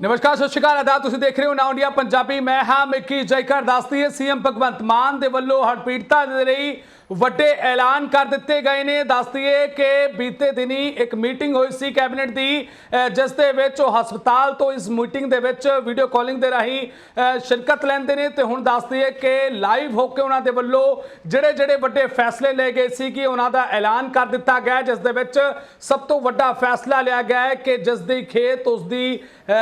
ਨਮਸਕਾਰ, ਸਤਿ ਸ਼੍ਰੀ ਅਕਾਲ ਅਦਾ ਤੁਸੀਂ ਦੇਖ ਰਹੇ ਹੋ ਨਾਉ ਇੰਡੀਆ ਪੰਜਾਬੀ। ਮੈਂ ਹਾਂ ਮਿੱਕੀ ਜੈਕਰ, ਦੱਸਦੀ ਹੈ ਸੀਐਮ ਭਗਵੰਤ ਮਾਨ ਦੇ ਵੱਲੋਂ ਹੜਪੀੜਤਾ ਦੇ ਲਈ ਵੱਡੇ ਐਲਾਨ ਕਰ ਦਿੱਤੇ ਗਏ ਨੇ। ਦੱਸਦੀ ਹੈ ਕਿ ਬੀਤੇ ਦਿਨੀ ਇੱਕ ਮੀਟਿੰਗ ਹੋਈ ਸੀ ਕੈਬਨਿਟ ਦੀ ਜਿਸ ਦੇ ਵਿੱਚ ਉਹ ਹਸਪਤਾਲ ਤੋਂ ਇਸ ਮੀਟਿੰਗ ਦੇ ਵਿੱਚ ਵੀਡੀਓ ਕਾਲਿੰਗ ਦੇ ਰਾਹੀਂ ਸ਼ਿਰਕਤ ਲੈਂਦੇ ਨੇ ਤੇ ਹੁਣ ਦੱਸਦੀ ਹੈ ਕਿ ਲਾਈਵ ਹੋ ਕੇ ਉਹਨਾਂ ਦੇ ਵੱਲੋਂ ਜਿਹੜੇ ਜਿਹੜੇ ਵੱਡੇ ਫੈਸਲੇ ਲਏ ਗਏ ਸੀ ਕਿ ਉਹਨਾਂ ਦਾ ਐਲਾਨ ਕਰ ਦਿੱਤਾ ਗਿਆ, ਜਿਸ ਦੇ ਵਿੱਚ ਸਭ ਤੋਂ ਵੱਡਾ ਫੈਸਲਾ ਲਿਆ ਗਿਆ ਹੈ ਕਿ ਜਿਸ ਦੀ ਖੇਤ, ਉਸ ਦੀ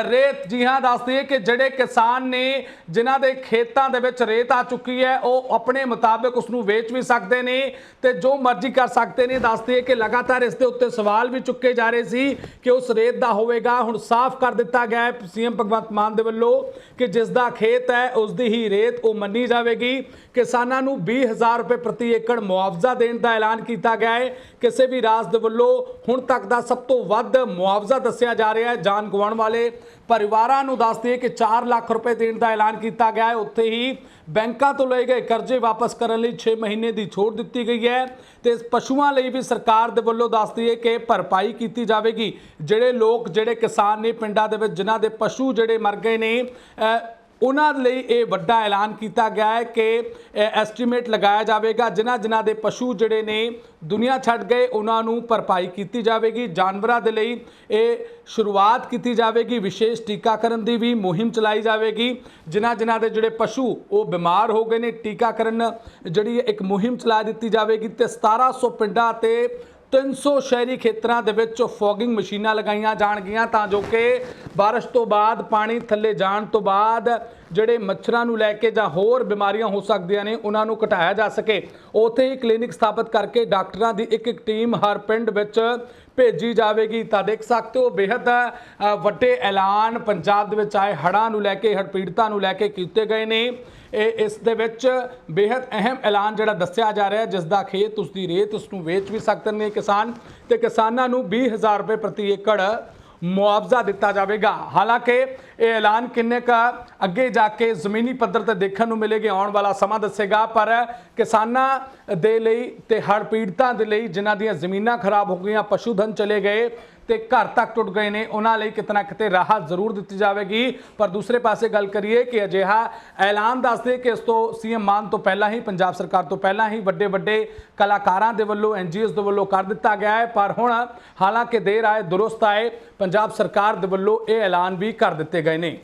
ਰੇਤ। ਜੀ ਹਾਂ ਦੱਸਦੀ ਹੈ ਕਿ ਜਿਹੜੇ ਕਿਸਾਨ ਨੇ, ਜਿਨ੍ਹਾਂ ਦੇ ਖੇਤਾਂ ਦੇ ਵਿੱਚ ਰੇਤ ਆ ਚੁੱਕੀ ਹੈ, ਉਹ ਆਪਣੇ ਮੁਤਾਬਕ ਉਸ ਨੂੰ ਵੇਚ ਵੀ ਸਕਦੇ ਨੇ ਤੇ ਜੋ ਮਰਜ਼ੀ ਕਰ ਸਕਦੇ ਨੇ। ਦੱਸਦੀ ਹੈ ਕਿ ਲਗਾਤਾਰ ਇਸ ਦੇ ਉੱਤੇ ਸਵਾਲ ਵੀ ਚੁੱਕੇ ਜਾ ਰਹੇ ਸੀ ਕਿ ਉਸ ਰੇਤ ਦਾ ਹੋਵੇਗਾ। ਹੁਣ ਸਾਫ਼ ਕਰ ਦਿੱਤਾ ਗਿਆ ਹੈ ਸੀਐਮ ਭਗਵੰਤ ਮਾਨ ਦੇ ਵੱਲੋਂ ਕਿ ਜਿਸ ਦਾ ਖੇਤ ਹੈ, ਉਸ ਦੀ ਹੀ ਰੇਤ ਉਹ ਮੰਨੀ ਜਾਵੇਗੀ। ਕਿਸਾਨਾਂ ਨੂੰ 20000 ਰੁਪਏ ਪ੍ਰਤੀ ਏਕੜ ਮੁਆਵਜ਼ਾ ਦੇਣ ਦਾ ਐਲਾਨ ਕੀਤਾ ਗਿਆ ਹੈ। ਕਿਸੇ ਵੀ ਰਾਜ ਦੇ ਵੱਲੋਂ ਹੁਣ ਤੱਕ ਦਾ ਸਭ ਤੋਂ ਵੱਧ ਮੁਆਵਜ਼ਾ ਦੱਸਿਆ ਜਾ ਰਿਹਾ ਹੈ ਜਾਨ ਗਵਾਉਣ ਵਾਲੇ ਪਰਿਵਾਰਾਂ ਨੂੰ। ਦੱਸਦੇ ਕਿ 4 ਲੱਖ ਰੁਪਏ ਦੇਣ ਦਾ ਐਲਾਨ ਕੀਤਾ ਗਿਆ ਹੈ। ਉੱਥੇ ਹੀ ਬੈਂਕਾਂ ਤੋਂ ਲਏ ਗਏ ਕਰਜ਼ੇ ਵਾਪਸ ਕਰਨ ਲਈ 6 ਮਹੀਨੇ ਦੀ ਛੋਟ ਦਿੱਤੀ ਗਈ ਹੈ ਤੇ ਪਸ਼ੂਆਂ ਲਈ ਵੀ ਸਰਕਾਰ ਦੇ ਵੱਲੋਂ ਦੱਸਦੀ ਹੈ ਕਿ ਭਰਪਾਈ ਕੀਤੀ ਜਾਵੇਗੀ। ਜਿਹੜੇ ਲੋਕ, ਜਿਹੜੇ ਕਿਸਾਨ ਨੇ ਪਿੰਡਾਂ ਦੇ ਵਿੱਚ, ਜਿਨ੍ਹਾਂ ਦੇ ਪਸ਼ੂ ਜਿਹੜੇ ਮਰ ਗਏ ਨੇ ਉਹਨਾਂ ਲਈ ਇਹ ਵੱਡਾ ਐਲਾਨ ਕੀਤਾ ਗਿਆ ਹੈ ਕਿ ਐਸਟੀਮੇਟ ਲਗਾਇਆ ਜਾਵੇਗਾ। ਜਿਨ੍ਹਾਂ ਜਿਨ੍ਹਾਂ ਦੇ ਪਸ਼ੂ ਜਿਹੜੇ ਨੇ ਦੁਨੀਆ ਛੱਡ ਗਏ, ਉਹਨਾਂ ਨੂੰ ਭਰਪਾਈ ਕੀਤੀ ਜਾਵੇਗੀ। ਜਾਨਵਰਾਂ ਦੇ ਲਈ ਇਹ ਸ਼ੁਰੂਆਤ ਕੀਤੀ ਜਾਵੇਗੀ। ਵਿਸ਼ੇਸ਼ ਟੀਕਾਕਰਨ ਦੀ ਵੀ ਮੁਹਿੰਮ ਚਲਾਈ ਜਾਵੇਗੀ। ਜਿਨ੍ਹਾਂ ਜਿਨ੍ਹਾਂ ਦੇ ਜਿਹੜੇ ਪਸ਼ੂ, ਉਹ ਬਿਮਾਰ ਹੋ ਗਏ ਨੇ, ਟੀਕਾਕਰਨ ਜਿਹੜੀ ਇੱਕ ਮੁਹਿੰਮ ਚਲਾ ਦਿੱਤੀ ਜਾਵੇਗੀ ਤੇ 1700 ਪਿੰਡਾਂ ਤੇ 300 ਸ਼ਹਿਰੀ ਖੇਤਰਾਂ ਦੇ ਵਿੱਚ ਫੋਗਿੰਗ ਮਸ਼ੀਨਾਂ ਲਗਾਈਆਂ ਜਾਣਗੀਆਂ, ਤਾਂ ਜੋ ਕਿ ਬਾਰਿਸ਼ ਤੋਂ ਬਾਅਦ, ਪਾਣੀ ਥੱਲੇ ਜਾਣ ਤੋਂ ਬਾਅਦ ਜਿਹੜੇ ਮੱਛਰਾਂ ਨੂੰ ਲੈ ਕੇ ਜਾਂ ਹੋਰ ਬਿਮਾਰੀਆਂ ਹੋ ਸਕਦੀਆਂ ਨੇ, ਉਹਨਾਂ ਨੂੰ ਘਟਾਇਆ ਜਾ ਸਕੇ। ਉਥੇ ਹੀ ਕਲੀਨਿਕ ਸਥਾਪਿਤ ਕਰਕੇ ਡਾਕਟਰਾਂ ਦੀ ਇੱਕ ਇੱਕ ਟੀਮ ਹਰ ਪਿੰਡ ਵਿੱਚ ਭੇਜੀ ਜਾਵੇਗੀ। ਤਾਂ ਦੇਖ ਸਕਦੇ ਹੋ ਬੇहद ਵੱਡੇ ਐਲਾਨ ਪੰਜਾਬ ਦੇ ਵਿੱਚ ਆਏ ਹੜਾਂ ਨੂੰ ਲੈ ਕੇ ਹੜ ਪੀੜਤਾਂ ਨੂੰ ਲੈ ਕੇ ਕੀਤੇ ਗਏ ਨੇ। ਇਹ, ਇਸ ਦੇ ਵਿੱਚ ਬੇहद ਅਹਿਮ ਐਲਾਨ ਜਿਹੜਾ ਦੱਸਿਆ ਜਾ ਰਿਹਾ ਜਿਸ ਦਾ ਖੇਤ ਉਸ ਦੀ ਰੇਤ ਉਸ ਨੂੰ ਵੇਚ ਵੀ ਸਕਦੇ ਨੇ ਕਿਸਾਨ। ਤੇ ਕਿਸਾਨਾਂ ਨੂੰ 20000 ਰੁਪਏ ਪ੍ਰਤੀ ਏਕੜ ਮੁਆਵਜ਼ਾ ਦਿੱਤਾ ਜਾਵੇਗਾ। ਹਾਲਾਂਕਿ ਇਹ ਐਲਾਨ ਕਿੰਨੇ ਕ ਅੱਗੇ ਜਾ ਕੇ ਜ਼ਮੀਨੀ ਪੱਧਰ ਤੇ ਦੇਖਣ ਨੂੰ ਮਿਲੇਗਾ ਆਉਣ ਵਾਲਾ ਸਮਾਂ ਦੱਸੇਗਾ, ਪਰ ਕਿਸਾਨਾਂ ਦੇ ਲਈ ਤੇ ਹੜ੍ਹ ਪੀੜਤਾਂ ਦੇ ਲਈ ਜਿਨ੍ਹਾਂ ਦੀਆਂ ਜ਼ਮੀਨਾਂ ਖਰਾਬ ਹੋ ਗਈਆਂ, ਪਸ਼ੂ ਧਨ ਚਲੇ ਗਏ ਤੇ ਘਰ ਤੱਕ ਟੁੱਟ ਗਏ ਨੇ। ਉਹਨਾਂ ਲਈ ਕਿਤਨਾ ਕਿਤੇ ਰਾਹਤ ਜ਼ਰੂਰ ਦਿੱਤੀ ਜਾਵੇਗੀ। ਪਰ ਦੂਸਰੇ ਪਾਸੇ ਗੱਲ ਕਰੀਏ ਕਿ ਅਜਿਹਾ ਐਲਾਨ ਦੱਸਦੇ ਕਿ ਇਸ ਤੋਂ ਸੀਐਮ ਮਾਨ ਤੋਂ ਪਹਿਲਾਂ ਹੀ, ਪੰਜਾਬ ਸਰਕਾਰ ਤੋਂ ਪਹਿਲਾਂ ਹੀ ਵੱਡੇ ਵੱਡੇ ਕਲਾਕਾਰਾਂ ਦੇ ਵੱਲੋਂ ਐਨਜੀਓਜ਼ ਦੇ ਵੱਲੋਂ ਕਰ ਦਿੱਤਾ ਗਿਆ ਹੈ। ਪਰ ਹੁਣ ਹਾਲਾਂਕਿ ਦੇਰ ਆਏ, ਦੁਰਸਤ ਆਏ, ਪੰਜਾਬ ਸਰਕਾਰ ਦੇ ਵੱਲੋਂ ਇਹ ਐਲਾਨ ਵੀ ਕਰ ਦਿੱਤੇ ਗਏ ਨੇ।